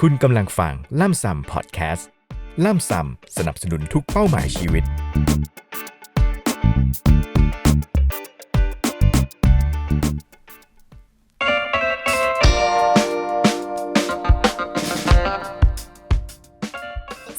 คุณกำลังฟังล่ำซำพอดแคสต์ ล่ำซำสนับสนุนทุกเป้าหมายชีวิต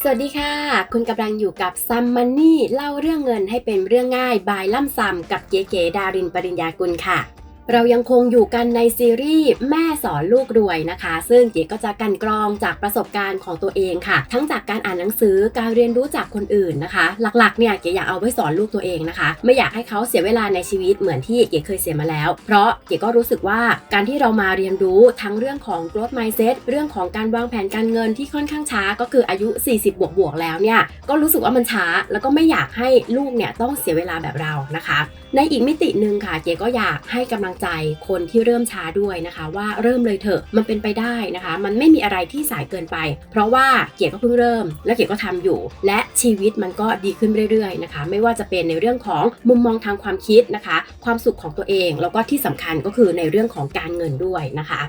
สวัสดีค่ะ คุณกำลังอยู่กับซัมมันนี่เล่าเรื่องเงินให้เป็นเรื่องง่ายบายล่ำซัมกับเก๋ๆดารินปริญญากุลค่ะ เรายังคงอยู่กันในซีรีส์แม่สอนลูกรวยนะคะ ซึ่งเก๋ก็จะกันกรองจากประสบการณ์ของตัวเองค่ะ ทั้งจากการอ่านหนังสือการเรียนรู้จากคนอื่นนะคะ หลักๆเนี่ยเก๋อยากเอาไว้สอนลูกตัวเองนะคะ ไม่อยากให้เขาเสียเวลาในชีวิตเหมือนที่เก๋เคยเสียมาแล้ว เพราะเก๋ก็รู้สึกว่าการที่เรามาเรียนรู้ทั้งเรื่องของ growth mindset เรื่องของการวางแผนการเงินที่ค่อนข้างช้าก็คืออายุ 40 บวกบวกแล้วเนี่ยก็รู้สึกว่ามันช้า แล้วก็ไม่อยากให้ลูกเนี่ยต้องเสียเวลาแบบเรานะคะ ในอีกมิติหนึ่งค่ะเก๋ก็อยากให้กำลังใจคนที่เริ่มช้าด้วยนะคะ ว่าเริ่มเลยเถอะมันเป็นไปได้นะคะ มันไม่มีอะไรที่สายเกินไป เพราะว่าเก๋ก็เพิ่งเริ่ม และเก๋ก็ทำอยู่ และชีวิตมันก็ดีขึ้นเรื่อยๆนะคะ ไม่ว่าจะเป็นในเรื่องของมุมมองทางความคิดนะคะ ความสุขของตัวเอง แล้วก็ที่สำคัญก็คือในเรื่องของการเงินด้วยนะคะ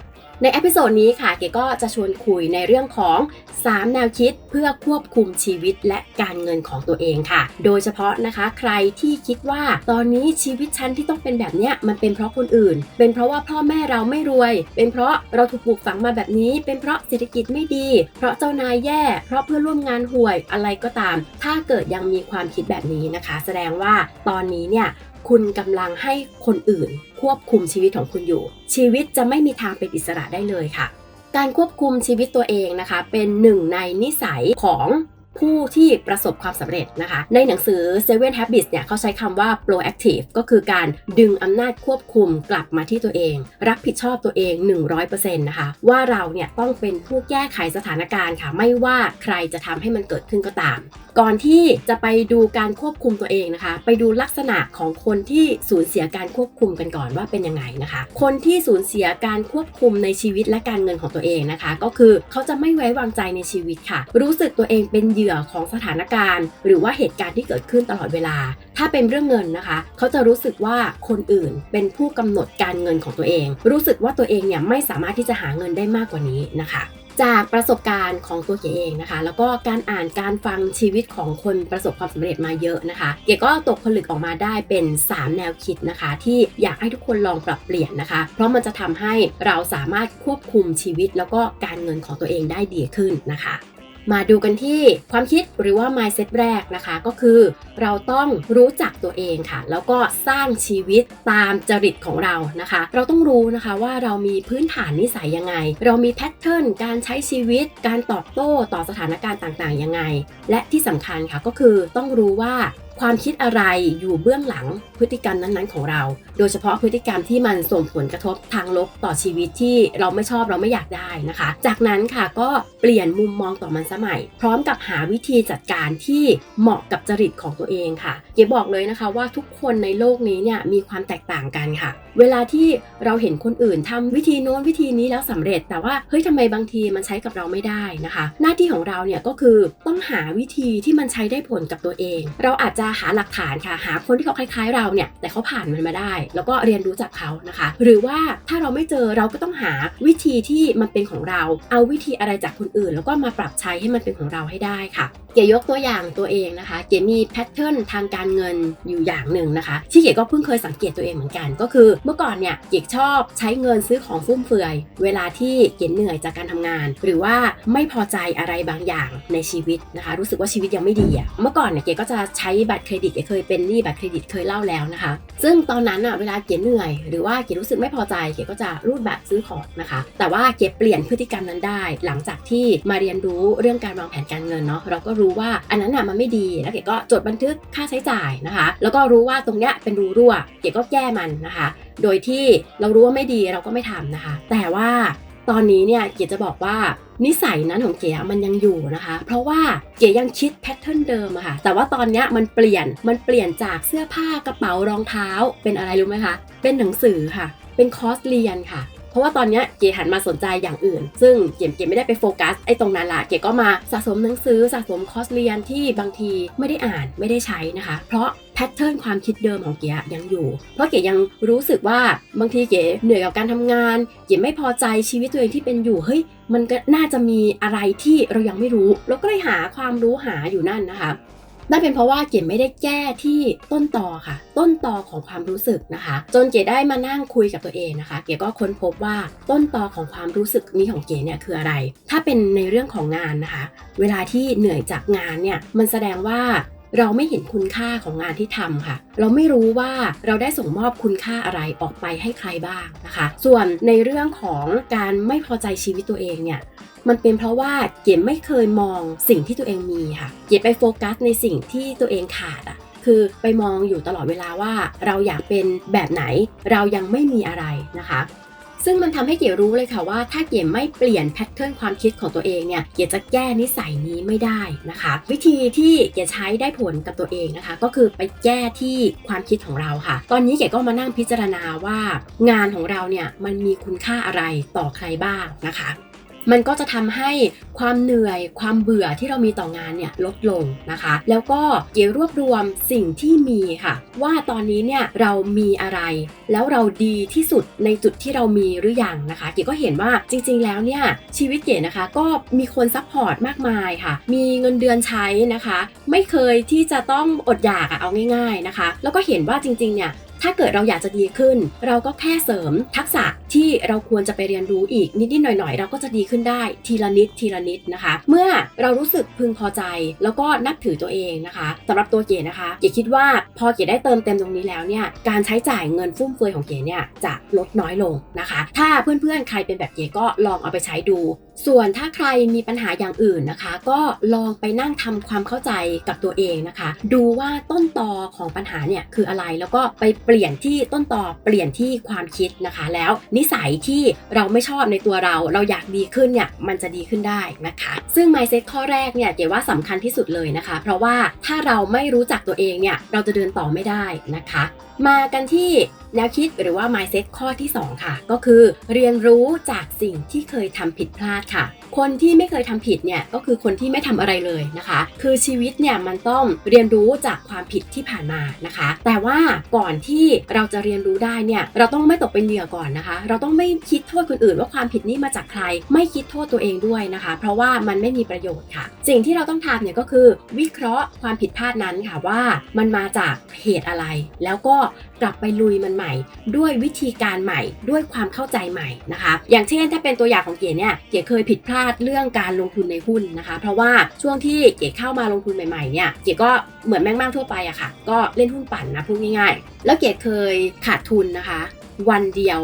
ในเอพิโซดนี้ค่ะเก๋ก็จะชวนคุยในเรื่องของ 3 แนวคิดเพื่อควบคุมชีวิตและการเงินของตัวเองค่ะ โดยเฉพาะนะคะ ใครที่คิดว่าตอนนี้ชีวิตฉันที่ต้องเป็นแบบเนี้ยมันเป็นเพราะคนอื่น เป็นเพราะว่าพ่อแม่เราไม่รวย เป็นเพราะเราถูกปลูกฝังมาแบบนี้ เป็นเพราะเศรษฐกิจไม่ดี เพราะเจ้านายแย่ เพราะเพื่อนร่วมงานห่วยอะไรก็ตาม ถ้าเกิดยังมีความคิดแบบนี้นะคะ แสดงว่าตอนนี้เนี่ย คุณกำลังให้คนอื่น ควบคุมชีวิตของคุณอยู่ ชีวิตจะไม่มีทางเป็นอิสระได้เลยค่ะ การควบคุมชีวิตตัวเองนะคะ เป็นหนึ่งในนิสัยของผู้ที่ประสบความสำเร็จนะคะ ในหนังสือ Seven Habits เนี่ยเขาใช้คำว่า proactive ก็คือการดึงอำนาจควบคุมกลับมาที่ตัวเอง รับผิดชอบตัวเอง 100%นะคะ ว่าเราเนี่ยต้องเป็นผู้แก้ไขสถานการณ์ค่ะ ไม่ว่าใครจะทำให้มันเกิดขึ้นก็ตาม ก่อนที่จะไปดูการควบคุมตัวเองนะคะ ไปดูลักษณะของคนที่สูญเสียการควบคุมกันก่อนว่าเป็นยังไงนะคะ คนที่สูญเสียการควบคุมในชีวิตและการเงินของตัวเองนะคะ ก็คือเขาจะไม่ไว้วางใจในชีวิตค่ะ รู้สึกตัวเองเป็นเหยื่อของสถานการณ์ หรือว่าเหตุการณ์ที่เกิดขึ้นตลอดเวลา ถ้าเป็นเรื่องเงินนะคะ เขาจะรู้สึกว่าคนอื่นเป็นผู้กำหนดการเงินของตัวเอง รู้สึกว่าตัวเองเนี่ยไม่สามารถที่จะหาเงินได้มากกว่านี้นะคะ จากประสบการณ์ของตัวเก๋เองนะคะ แล้วก็การอ่านการฟังชีวิตของคนประสบความสำเร็จมาเยอะนะคะเก๋ก็ตกผลึกออกมาได้เป็น 3 แนวคิดนะคะ ที่อยากให้ทุกคนลองปรับเปลี่ยนนะคะ เพราะมันจะทำให้เราสามารถควบคุมชีวิตแล้วก็การเงินของตัวเองได้ดีขึ้นนะคะ มาดูกันที่ความคิดหรือว่า mindset แรกนะคะ ก็คือเราต้องรู้จักตัวเองค่ะ แล้วก็สร้างชีวิตตามจริตของเรานะคะ เราต้องรู้นะคะว่าเรามีพื้นฐานนิสัยยังไง เรามีแพทเทิร์นการใช้ชีวิต การตอบโต้ต่อสถานการณ์ต่างๆยังไง และที่สำคัญค่ะก็คือต้องรู้ว่าความคิดอะไรอยู่เบื้องหลังพฤติกรรมนั้นๆของเรา โดยเฉพาะพฤติกรรมที่มันส่งผลกระทบทางลบต่อชีวิตที่เราไม่ชอบเราไม่อยากได้นะคะ จากนั้นค่ะก็เปลี่ยนมุมมองต่อมันสมัย พร้อมกับหาวิธีจัดการที่เหมาะกับจริตของตัวเองค่ะเก๋บอกเลยนะคะว่าทุกคนในโลกนี้เนี่ยมีความแตกต่างกันค่ะ เวลาที่เราเห็นคนอื่นทำวิธีโน้นวิธีนี้แล้วสำเร็จ แต่ว่าเฮ้ยทำไมบางทีมันใช้กับเราไม่ได้นะคะ หน้าที่ของเราเนี่ยก็คือต้องหาวิธีที่มันใช้ได้ผลกับตัวเอง เราอาจจะหาหลักฐานค่ะ หาคนที่เขาคล้ายๆเราเนี่ยแต่เขาผ่านมันมาได้แล้วก็เรียนรู้จากเขานะคะ หรือว่าถ้าเราไม่เจอเราก็ต้องหาวิธีที่มันเป็นของเรา เอาวิธีอะไรจากคนอื่น แล้วก็มาปรับใช้ให้มันเป็นของเราให้ได้ค่ะเก๋ยกตัวอย่างตัวเองนะคะ เก๋มีแพทเทิร์นทางการเงินอยู่อย่างหนึ่งนะคะ ที่เก๋ก็เพิ่งเคยสังเกตตัวเองเหมือนกัน ก็คือ เมื่อก่อนเนี่ยเก๋ชอบใช้เงินซื้อของฟุ่มเฟือย เวลาที่เก๋เหนื่อยจากการทำงาน หรือว่าไม่พอใจอะไรบางอย่างในชีวิตนะคะ รู้สึกว่าชีวิตยังไม่ดีอะเมื่อก่อนเนี่ยเก๋ก็จะใช้บัตรเครดิตเก๋เคยเป็นหนี้บัตรเครดิตเคยเล่าแล้วนะคะ ซึ่งตอนนั้นอะเวลาเก๋เหนื่อย หรือว่าเก๋รู้สึกไม่พอใจเก๋ก็จะรูดบัตรซื้อของนะคะ แต่ว่าเก๋เปลี่ยนพฤติกรรมนั้นได้ หลังจากที่มาเรียนรู้เรื่องการวางแผนการเงินเนาะเราก็รู้ว่าอันนั้นอะมันไม่ดีแล้วเก๋ก็จดบันทึกค่าใช้จ่ายนะคะ แล้วก็รู้ว่าตรงเนี้ยเป็นรูรั่ว เก๋ก็แก้มันนะคะ โดยที่เรารู้ว่าไม่ดีเราก็ไม่ทำนะคะ แต่ว่า ตอนนี้เนี่ยเก๋จะบอกว่านิสัยนั้นของเก๋มันยังอยู่นะคะ เพราะว่าเก๋ยังคิดแพทเทิร์นเดิมอะค่ะ แต่ว่าตอนเนี้ยมันเปลี่ยน มันเปลี่ยนจากเสื้อผ้ากระเป๋ารองเท้า เป็นอะไรรู้ไหมคะ เป็นหนังสือค่ะ เป็นคอร์สเรียนค่ะ ราะว่าตอนเนี้ยเก๋หันมาสนใจอย่างอื่น ซึ่งเก๋เก๋ไม่ได้ไปโฟกัสไอ้ตรงนั้นละเก๋ก็มาสะสมหนังสือสะสมคอร์สเรียนที่บางทีไม่ได้อ่านไม่ได้ใช้นะคะ เพราะแพทเทิร์นความคิดเดิมของเก๋ยังอยู่ เพราะเก๋ยังรู้สึกว่าบางทีเก๋เหนื่อยกับการทำงาน เก๋ไม่พอใจชีวิตตัวเองที่เป็นอยู่ เฮ้ย มันก็น่าจะมีอะไรที่เรายังไม่รู้เราก็เลยหาความรู้หาอยู่นั่นนะคะ นั่นเป็นเพราะว่าเก๋ไม่ได้แก้ที่ต้นตอค่ะ ต้นตอของความรู้สึกนะคะ จนเก๋ได้มานั่งคุยกับตัวเองนะคะ เก๋ก็ค้นพบว่าต้นตอของความรู้สึกนี้ของเก๋เนี่ยคืออะไร ถ้าเป็นในเรื่องของงานนะคะ เวลาที่เหนื่อยจากงานเนี่ยมันแสดงว่าเราไม่เห็นคุณค่าของงานที่ทำค่ะ เราไม่รู้ว่าเราได้ส่งมอบคุณค่าอะไรออกไปให้ใครบ้างนะคะ ส่วนในเรื่องของการไม่พอใจชีวิตตัวเองเนี่ย มันเป็นเพราะว่าเก๋ไม่เคยมองสิ่งที่ตัวเองมีค่ะ เก๋ไปโฟกัสในสิ่งที่ตัวเองขาดอะคือไปมองอยู่ตลอดเวลาว่าเราอยากเป็นแบบไหน เรายังไม่มีอะไรนะคะ ซึ่งมันทำให้เก๋รู้เลยค่ะว่า ถ้าเก๋ไม่เปลี่ยนแพทเทิร์นความคิดของตัวเองเนี่ยเก๋จะแก้นิสัยนี้ไม่ได้นะคะ วิธีที่เก๋ใช้ได้ผลกับตัวเองนะคะ ก็คือไปแก้ที่ความคิดของเราค่ะ ตอนนี้เก๋ก็มานั่งพิจารณาว่า งานของเราเนี่ยมันมีคุณค่าอะไรต่อใครบ้างนะคะ มันก็จะทำให้ความเหนื่อยความเบื่อที่เรามีต่องานเนี่ยลดลงนะคะ แล้วก็เกี่ยวรวบรวมสิ่งที่มีค่ะ ว่าตอนนี้เนี่ยเรามีอะไร แล้วเราดีที่สุดในจุดที่เรามีหรือยังนะคะ เก๋ก็เห็นว่าจริง ๆ แล้วเนี่ยชีวิตเก๋นะคะ ก็มีคนซัพพอร์ตมากมายค่ะ มีเงินเดือนใช้นะคะ ไม่เคยที่จะต้องอดอยากอะเอาง่าย ๆนะคะ แล้วก็เห็นว่าจริงๆเนี่ยถ้าเกิดเราอยากจะดีขึ้น เราก็แค่เสริมทักษะ ที่เราควรจะไปเรียนรู้อีกนิดๆหน่อยๆ เราก็จะดีขึ้นได้ทีละนิดทีละนิดนะคะ เมื่อเรารู้สึกพึงพอใจแล้วก็นับถือตัวเองนะคะสำหรับตัวเก๋นะคะเก๋คิดว่าพอเก๋ได้เติมเต็มตรงนี้แล้วเนี่ยการใช้จ่ายเงินฟุ่มเฟือยของเก๋เนี่ยจะลดน้อยลงนะคะ ถ้าเพื่อนๆใครเป็นแบบเก๋ก็ลองเอาไปใช้ดู ส่วนถ้าใครมีปัญหาอย่างอื่นนะคะ ก็ลองไปนั่งทำความเข้าใจกับตัวเองนะคะ ดูว่าต้นตอของปัญหาเนี่ยคืออะไรแล้วก็ไปเปลี่ยนที่ต้นตอเปลี่ยนที่ความคิดนะคะ แล้วนิสัยที่เราไม่ชอบในตัวเรา เราอยากดีขึ้นเนี่ยมันจะดีขึ้นได้นะคะ ซึ่ง mindset ข้อแรกเนี่ยเก๋ว่าสำคัญที่สุดเลยนะคะ เพราะว่าถ้าเราไม่รู้จักตัวเองเนี่ยเราจะเดินต่อไม่ได้นะคะ มากันที่แนวคิดหรือว่า mindset ข้อที่ 2 ค่ะ ก็คือเรียนรู้จากสิ่งที่เคยทำผิดพลาดค่ะ คนที่ไม่เคยทำผิดเนี่ยก็คือคนที่ไม่ทำอะไรเลยนะคะ คือชีวิตเนี่ยมันต้องเรียนรู้จากความผิดที่ผ่านมานะคะ แต่ว่าก่อนที่เราจะเรียนรู้ได้เนี่ยเราต้องไม่ตกเป็นเหยื่อก่อนนะคะ เราต้องไม่คิดโทษคนอื่น ว่าความผิดนี้มาจากใคร ไม่คิดโทษตัวเองด้วยนะคะ เพราะว่ามันไม่มีประโยชน์ค่ะ สิ่งที่เราต้องทำเนี่ยก็คือวิเคราะห์ความผิดพลาดนั้นค่ะว่ามันมาจากเหตุอะไร แล้วก็กลับไปลุยมันใหม่ด้วยวิธีการใหม่ ด้วยความเข้าใจใหม่นะคะ อย่างเช่นถ้าเป็นตัวอย่างของเก๋เนี่ยเก๋เคยผิดพลาดเรื่องการลงทุนในหุ้นนะคะ เพราะว่าช่วงที่เก๋เข้ามาลงทุนใหม่ๆเนี่ยเก๋ก็เหมือนแม่งบ้างทั่วไปอะค่ะ ก็เล่นหุ้นปั่นนะพูดง่ายๆ แล้วเก๋เคยขาดทุนนะคะ วันเดียว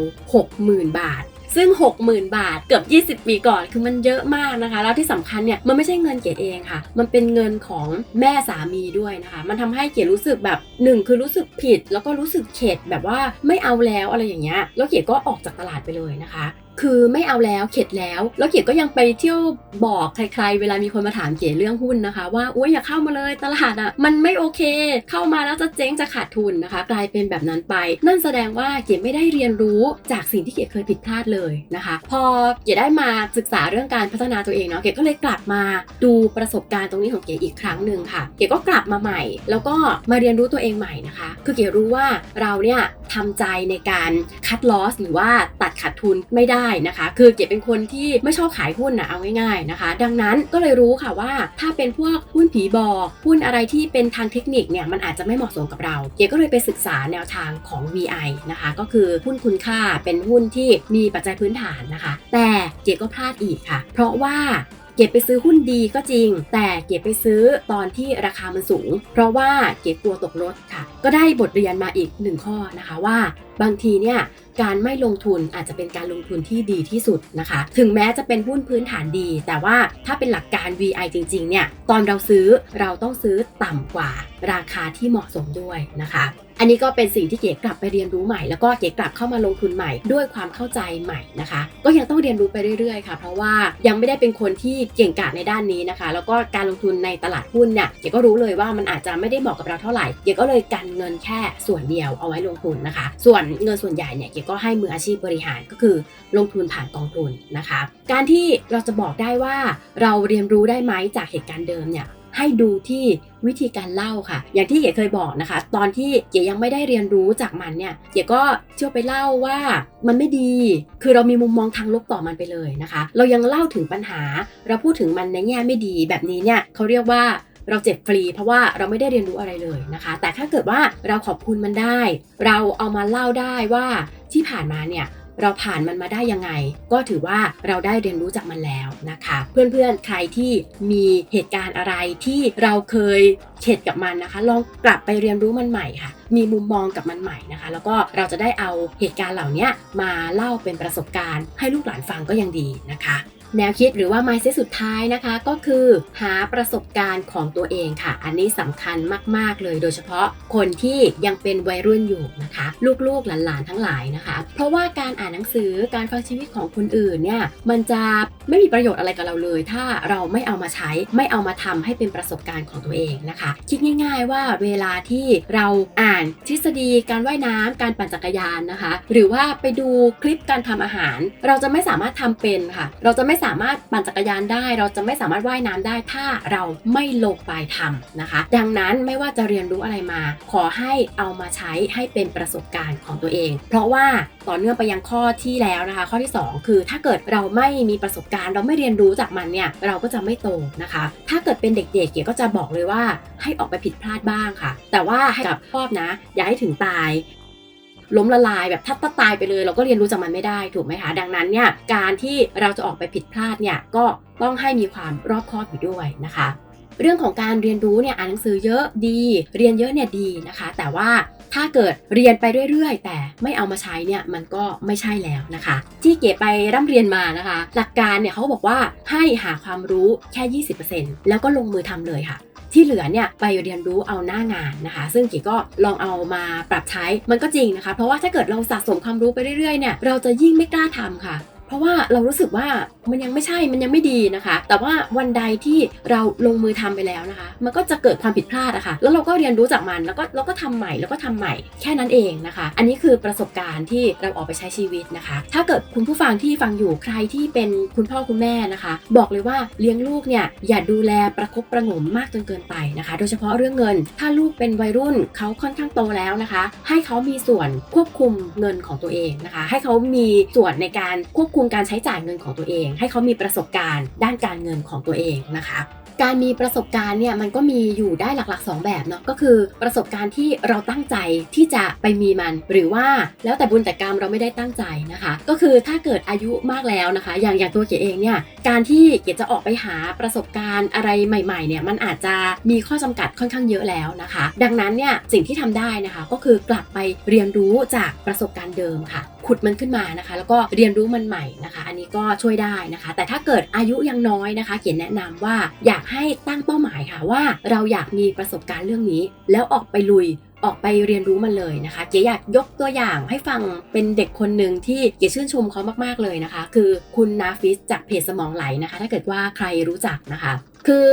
60,000 บาท ซึ่ง 60,000 บาทเกือบ 20 ปีก่อนคือมันเยอะมากนะคะ แล้วที่สำคัญเนี่ยมันไม่ใช่เงินเก๋เองค่ะ มันเป็นเงินของแม่สามีด้วยนะคะ มันทำให้เก๋รู้สึกแบบหนึ่งคือรู้สึกผิด แล้วก็รู้สึกเข็ดแบบว่าไม่เอาแล้วอะไรอย่างเงี้ยแล้วเก๋ก็ออกจากตลาดไปเลยนะคะ คือไม่เอาแล้วเข็ดแล้ว แล้วเก๋ก็ยังไปเที่ยวบอกใครๆ เวลามีคนมาถามเก๋เรื่องหุ้นนะคะ ว่าอุ้ยอย่าเข้ามาเลยตลาดอะ่ะ มันไม่โอเค เข้ามาแล้วจะเจ๊งจะขาดทุนนะคะ กลายเป็นแบบนั้นไป นั่นแสดงว่าเก๋ไม่ได้เรียนรู้จากสิ่งที่เก๋เคยผิดพลาดเลยนะคะ พอเก๋ได้มาศึกษาเรื่องการพัฒนาตัวเองเนาะเก๋ก็เลยกลับมาดูประสบการณ์ตรงนี้ของเก๋อีกครั้งหนึ่งค่ะ เก๋ก็กลับมาใหม่ แล้วก็มาเรียนรู้ตัวเองใหม่นะคะ คือเก๋รู้ว่าเราเนี่ยทำใจในการคัดลอสหรือว่าตัดขาดทุนไม่ได้นะคะ คือเก๋เป็นคนที่ไม่ชอบขายหุ้นนะเอาง่ายๆนะคะ ดังนั้นก็เลยรู้ค่ะว่าถ้าเป็นพวกหุ้นผีบอกหุ้นอะไรที่เป็นทางเทคนิคเนี่ยมันอาจจะไม่เหมาะสมกับเรา เก๋ก็เลยไปศึกษาแนวทางของ VI นะคะ ก็คือหุ้นคุณค่าเป็นหุ้นที่มีปัจจัยพื้นฐานนะคะ แต่เก๋ก็พลาดอีกค่ะ เพราะว่า เก็บไปซื้อหุ้นดีก็จริง แต่เก็บไปซื้อตอนที่ราคามันสูง เพราะว่าเก็บกลัวตกรถค่ะ ก็ได้บทเรียนมาอีกหนึ่งข้อนะคะว่า บางทีเนี่ยการไม่ลงทุนอาจจะเป็นการลงทุนที่ดีที่สุดนะคะ ถึงแม้จะเป็นหุ้นพื้นฐานดี แต่ว่าถ้าเป็นหลักการ VI จริง ๆ เนี่ย ตอนเราซื้อเราต้องซื้อต่ำกว่าราคาที่เหมาะสมด้วยนะคะ อันนี้ก็เป็นสิ่งที่เก๋กลับไปเรียนรู้ใหม่ แล้วก็เก๋กลับเข้ามาลงทุนใหม่ ด้วยความเข้าใจใหม่นะคะ ก็ยังต้องเรียนรู้ไปเรื่อยๆค่ะ เพราะว่ายังไม่ได้เป็นคนที่เก่งกาจในด้านนี้นะคะ แล้วก็การลงทุนในตลาดหุ้นเนี่ยเก๋ก็รู้เลยว่ามันอาจจะไม่ได้เหมาะกับเราเท่าไหร่เก๋ก็เลยกันเงินแค่ส่วนเดียวเอาไว้ลงทุนนะคะ ส่วนเงินส่วนใหญ่เนี่ยเก๋ก็ให้มืออาชีพบริหารก็คือลงทุนผ่านกองทุนนะคะ การที่เราจะบอกได้ว่าเราเรียนรู้ได้ไหมจากเหตุการณ์เดิมเนี่ย ให้ดูที่วิธีการเล่าค่ะ อย่างที่เก๋เคยบอกนะคะ ตอนที่เก๋ยังไม่ได้เรียนรู้จากมันเนี่ยเก๋ก็เที่ยวไปเล่าว่ามันไม่ดี คือเรามีมุมมองทางลบต่อมันไปเลยนะคะ เรายังเล่าถึงปัญหา เราพูดถึงมันในแง่ไม่ดีแบบนี้เนี่ยเขาเรียกว่าเราเจ็บฟรีเพราะว่าเราไม่ได้เรียนรู้อะไรเลยนะคะ แต่ถ้าเกิดว่าเราขอบคุณมันได้ เราเอามาเล่าได้ว่าที่ผ่านมาเนี่ย เราผ่านมันมาได้ยังไง ก็ถือว่าเราได้เรียนรู้จากมันแล้วนะคะ เพื่อนๆ ใครที่มีเหตุการณ์อะไรที่เราเคยเข็ดกับมันนะคะ ลองกลับไปเรียนรู้มันใหม่ค่ะ มีมุมมองกับมันใหม่นะคะ แล้วก็เราจะได้เอาเหตุการณ์เหล่านี้มาเล่าเป็นประสบการณ์ ให้ลูกหลานฟังก็ยังดีนะคะ แนวคิดหรือว่า mindset สุดท้ายนะคะ ก็คือหาประสบการณ์ของตัวเองค่ะ อันนี้สำคัญมาก ๆ เลย โดยเฉพาะคนที่ยังเป็นวัยรุ่นอยู่นะคะ ลูกๆหลานๆทั้งหลายนะคะ เพราะว่าการอ่านหนังสือการฟังชีวิตของคนอื่นเนี่ยมันจะไม่มีประโยชน์อะไรกับเราเลย ถ้าเราไม่เอามาใช้ไม่เอามาทำให้เป็นประสบการณ์ของตัวเองนะคะ คิดง่าย ๆ ว่าเวลาที่เราอ่านทฤษฎีการว่ายน้ำการปั่นจักรยานนะคะ หรือว่าไปดูคลิปการทำอาหาร เราจะไม่สามารถทำเป็นค่ะ เราจะไม่สามารถปั่นจักรยานได้ เราจะไม่สามารถว่ายน้ำได้ถ้าเราไม่ลงไปทำนะคะ ดังนั้นไม่ว่าจะเรียนรู้อะไรมา ขอให้เอามาใช้ให้เป็นประสบการณ์ของตัวเอง เพราะว่าต่อเนื่องไปยังข้อที่แล้วนะคะ ข้อที่ 2 คือถ้าเกิดเราไม่มีประสบการณ์ เราไม่เรียนรู้จากมันเนี่ยเราก็จะไม่โตนะคะ ถ้าเกิดเป็นเด็กๆเก๋ก็จะบอกเลยว่าให้ออกไปผิดพลาดบ้างค่ะ แต่ว่าให้กับชอบนะ อย่าให้ถึงตาย ล้มละลายแบบถ้าถ้าตายไปเลย เราก็เรียนรู้จากมันไม่ได้ถูกไหมคะ ดังนั้นเนี่ยการที่เราจะออกไปผิดพลาดเนี่ยก็ต้องให้มีความรอบคอบอยู่ด้วยนะคะเรื่องของการเรียนรู้เนี่ยอ่านหนังสือเยอะดี เรียนเยอะเนี่ยดีนะคะ แต่ว่าถ้าเกิดเรียนไปเรื่อยๆ แต่ไม่เอามาใช้เนี่ยมันก็ไม่ใช่แล้วนะคะ ที่เก๋ไปร่ำเรียนมานะคะ หลักการเนี่ยเขาบอกว่าให้หาความรู้แค่ 20%แล้วก็ลงมือทำเลยค่ะ ที่เหลือเนี่ยไปเรียนรู้เอาหน้างานนะคะ ซึ่งเก๋ก็ลองเอามาปรับใช้มันก็จริงนะคะ เพราะว่าถ้าเกิดเราสะสมความรู้ไปเรื่อยๆเนี่ยเราจะยิ่งไม่กล้าทำค่ะ ราะว่าเรารู้สึกว่ามันยังไม่ใช่มันยังไม่ดีนะคะ แต่ว่าวันใดที่เราลงมือทำไปแล้วนะคะ มันก็จะเกิดความผิดพลาดอะคะ่ะแล้วเราก็เรียนรู้จากมันแล้วก็เราก็ทำใหม่แล้วก็ทำใหม่แค่นั้นเองนะคะ อันนี้คือประสบการณ์ที่เราออกไปใช้ชีวิตนะคะ ถ้าเกิดคุณผู้ฟังที่ฟังอยู่ใครที่เป็นคุณพ่อคุณแม่นะคะ บอกเลยว่าเลี้ยงลูกเนี่ยอย่าดูแลประคบประหงมมากจนเกินไปนะคะ โดยเฉพาะเรื่องเงิน ถ้าลูกเป็นวัยรุ่นเขาค่อนข้างโตแล้วนะคะ ให้เขามีส่วนควบคุมเงินของตัวเองนะคะ ให้เขามีส่วนในการควบคุมการใช้จ่ายเงินของตัวเอง ให้เขามีประสบการณ์ด้านการเงินของตัวเองนะคะการมีประสบการณ์เนี่ยมันก็มีอยู่ได้หลักๆ 2 แบบเนาะก็คือประสบการณ์ที่เราตั้งใจที่จะไปมีมัน หรือว่าแล้วแต่บุญแต่กรรมเราไม่ได้ตั้งใจนะคะ ก็คือถ้าเกิดอายุมากแล้วนะคะ อย่างอย่างตัวเก๋เองเนี่ยการที่เก๋จะออกไปหาประสบการณ์อะไรใหม่ๆเนี่ยมันอาจจะมีข้อจำกัดค่อนข้างเยอะแล้วนะคะ ดังนั้นเนี่ยสิ่งที่ทำได้นะคะ ก็คือกลับไปเรียนรู้จากประสบการณ์เดิมค่ะ ขุดมันขึ้นมานะคะ แล้วก็เรียนรู้มันใหม่นะคะ อันนี้ก็ช่วยได้นะคะ แต่ถ้าเกิดอายุยังน้อยนะคะ เขียนแนะนำว่าอยากให้ตั้งเป้าหมายค่ะว่าเราอยากมีประสบการณ์เรื่องนี้ แล้วออกไปลุยออกไปเรียนรู้มันเลยนะคะ เก๋อยากยกตัวอย่างให้ฟังเป็นเด็กคนหนึ่งที่เก๋ชื่นชมเขามากๆเลยนะคะ คือคุณนาฟิสจากเพจสมองไหลนะคะ ถ้าเกิดว่าใครรู้จักนะคะ คือ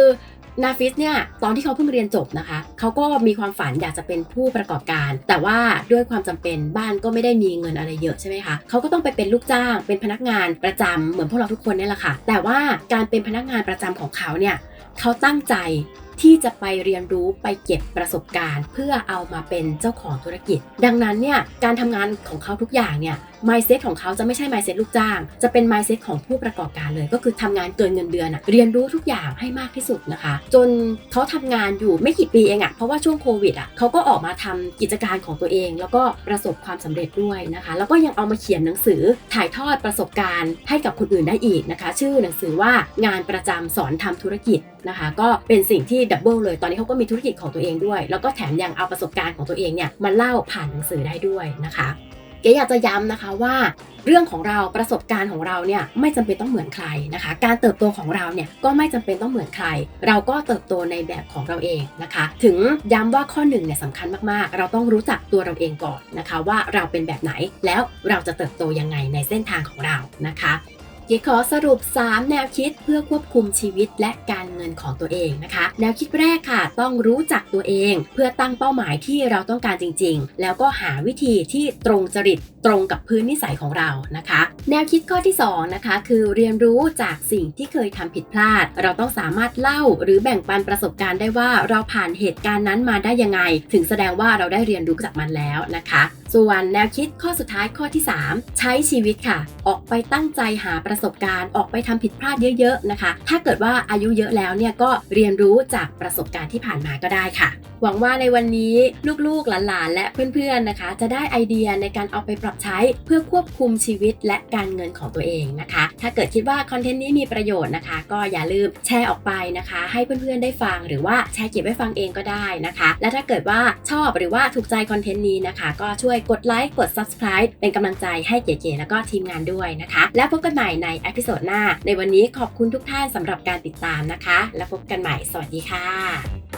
นาฟิสเนี่ยตอนที่เขาเพิ่งเรียนจบนะคะ เขาก็มีความฝันอยากจะเป็นผู้ประกอบการ แต่ว่าด้วยความจำเป็นบ้านก็ไม่ได้มีเงินอะไรเยอะใช่ไหมคะเขาก็ต้องไปเป็นลูกจ้างเป็นพนักงานประจำเหมือนพวกเราทุกคนเนี่ยแหละค่ะ แต่ว่าการเป็นพนักงานประจำของเขาเนี่ยเขาตั้งใจ ที่จะไปเรียนรู้ไปเก็บประสบการณ์ เพื่อเอามาเป็นเจ้าของธุรกิจ ดังนั้นเนี่ยการทำงานของเขาทุกอย่างเนี่ย mindset ของเขาจะไม่ใช่ mindset ลูกจ้าง จะเป็น mindset ของผู้ประกอบการเลย ก็คือทำงานเกินเงินเดือนอะเรียนรู้ทุกอย่างให้มากที่สุดนะคะ จนเขาทำงานอยู่ไม่กี่ปีเองอะเพราะว่าช่วงโควิดอะเขาก็ออกมาทำกิจการของตัวเอง แล้วก็ประสบความสำเร็จด้วยนะคะ แล้วก็ยังเอามาเขียนหนังสือถ่ายทอดประสบการณ์ให้กับคนอื่นได้อีกนะคะ ชื่อหนังสือว่างานประจำสอนทำธุรกิจนะคะ ก็เป็นสิ่งที่ดับเบิลเลย ตอนนี้เขาก็มีธุรกิจของตัวเองด้วย แล้วก็แถมยังเอาประสบการณ์ของตัวเองเนี่ยมาเล่าผ่านหนังสือได้ด้วยนะคะเก๋อยากจะย้ำนะคะว่า เรื่องของเราประสบการณ์ของเราเนี่ยไม่จำเป็นต้องเหมือนใครนะคะ การเติบโตของเราเนี่ยก็ไม่จำเป็นต้องเหมือนใคร เราก็เติบโตในแบบของเราเองนะคะ ถึงย้ำว่าข้อหนึ่งเนี่ยสำคัญมากๆ เราต้องรู้จักตัวเราเองก่อนนะคะ ว่าเราเป็นแบบไหนแล้วเราจะเติบโตยังไงในเส้นทางของเรานะคะ เก๋ขอสรุป 3 แนวคิดเพื่อควบคุมชีวิตและการเงินของตัวเองนะคะ แนวคิดแรกค่ะ ต้องรู้จักตัวเอง เพื่อตั้งเป้าหมายที่เราต้องการจริง ๆ แล้วก็หาวิธีที่ตรงจริตตรงกับพื้นนิสัยของเรานะคะ แนวคิดข้อที่2นะคะคือเรียนรู้จากสิ่งที่เคยทำผิดพลาด เราต้องสามารถเล่าหรือแบ่งปันประสบการณ์ได้ว่าเราผ่านเหตุการณ์นั้นมาได้ยังไง ถึงแสดงว่าเราได้เรียนรู้จากมันแล้วนะคะ ส่วนแนวคิดข้อสุดท้ายข้อที่ 3 ใช้ชีวิตค่ะ ออกไปตั้งใจหาประสบการณ์ออกไปทำผิดพลาดเยอะๆนะคะ ถ้าเกิดว่าอายุเยอะแล้วเนี่ยก็เรียนรู้จากประสบการณ์ที่ผ่านมาก็ได้ค่ะ หวังว่าในวันนี้ลูกๆหลานๆ และเพื่อนๆนะคะ จะได้ไอเดียในการเอาไปปรับใช้เพื่อควบคุมชีวิตและการเงินของตัวเองนะคะ ถ้าเกิดคิดว่าคอนเทนต์นี้มีประโยชน์นะคะ ก็อย่าลืมแชร์ออกไปนะคะ ให้เพื่อนๆได้ฟังหรือว่าแชร์เก็บไว้ฟังเองก็ได้นะคะ และถ้าเกิดว่าชอบหรือว่าถูกใจคอนเทนต์นี้นะคะ ก็ช่วยกดไลค์กด subscribe เป็นกำลังใจให้เก๋ๆแล้วก็ทีมงานด้วยนะคะ แล้วพบกันใหม่ในเอพิโซดหน้า ในวันนี้ขอบคุณทุกท่านสำหรับการติดตามนะคะ แล้วพบกันใหม่สวัสดีค่ะ